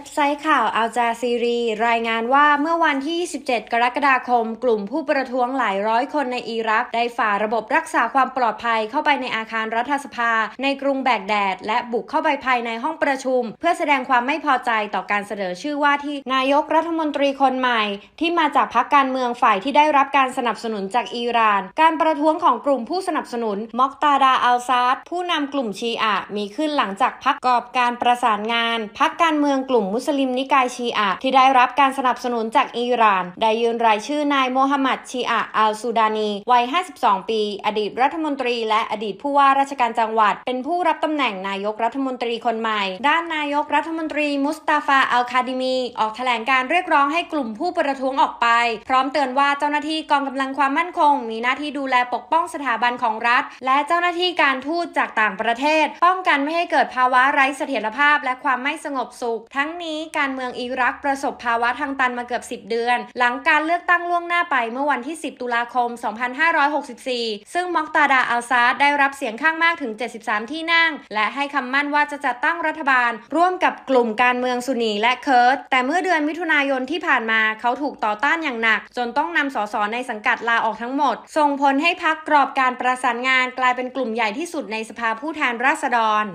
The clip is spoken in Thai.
็บไซต์ข่าวอัลจาซีรี รายงานว่าเมื่อวันที่ 27 กรกฎาคม กลุ่มผู้ประท้วงหลายร้อยคนในอิรัก ได้ฝ่าระบบรักษาความปลอดภัยเข้าไปในอาคารรัฐสภา ในกรุงแบกแดด และบุกเข้าไปภายในห้องประชุม เพื่อแสดงความไม่พอใจต่อการเสนอชื่อว่าที่นายกรัฐมนตรีคนใหม่ ที่มาจากพรรคการเมืองฝ่ายที่ได้รับการสนับสนุนจากอิหร่าน การประท้วงของกลุ่มผู้สนับสนุนมอกตาดาอัลซาดผู้นำกลุ่มชีอะมีขึ้นหลังจากพรรคกอบการประสานงานพรรคการเมืองกลุ่มมุสลิมนิกายชีอะ ที่ได้รับการสนับสนุนจากอิหร่าน ได้ยื่นรายชื่อนายโมฮัมหมัดชีอะอัลซูดานี วัย 52 ปี อดีตรัฐมนตรี และอดีตผู้ว่าราชการจังหวัด เป็นผู้รับตำแหน่งนายกรัฐมนตรีคนใหม่ ด้านนายกรัฐมนตรีมุสตาฟาอัลคาดิมี ออกแถลงการเรียกร้องให้กลุ่มผู้ประท้วงออกไป พร้อมเตือนว่าเจ้าหน้าที่กองกำลังความมั่นคง มีหน้าที่ดูแลปกป้องสถาบันของรัฐ และเจ้าหน้าที่การทูตจากต่างประเทศ ป้องกันไม่ให้เกิดภาวะไร้เสถียรภาพและความไม่สงบสุขทั้งนี้การเมืองอิรักประสบภาวะทางตันมาเกือบ 10 เดือน หลังการเลือกตั้งล่วงหน้าไปเมื่อวันที่ 10 ตุลาคม 2564 ซึ่งมอกตาดาอัลซาดได้รับเสียงข้างมากถึง 73 ที่นั่ง และให้คำมั่นว่าจะจัดตั้งรัฐบาล ร่วมกับกลุ่มการเมืองซุนีและเคิร์ดแต่เมื่อเดือนมิถุนายนที่ผ่านมาเขาถูกต่อต้านอย่างหนัก จนต้องนำสสในสังกัดลาออกทั้งหมด ส่งผลให้พักกรอบการประสานงานกลายเป็นกลุ่มใหญ่ที่สุดในสภาผู้แทนราษฎร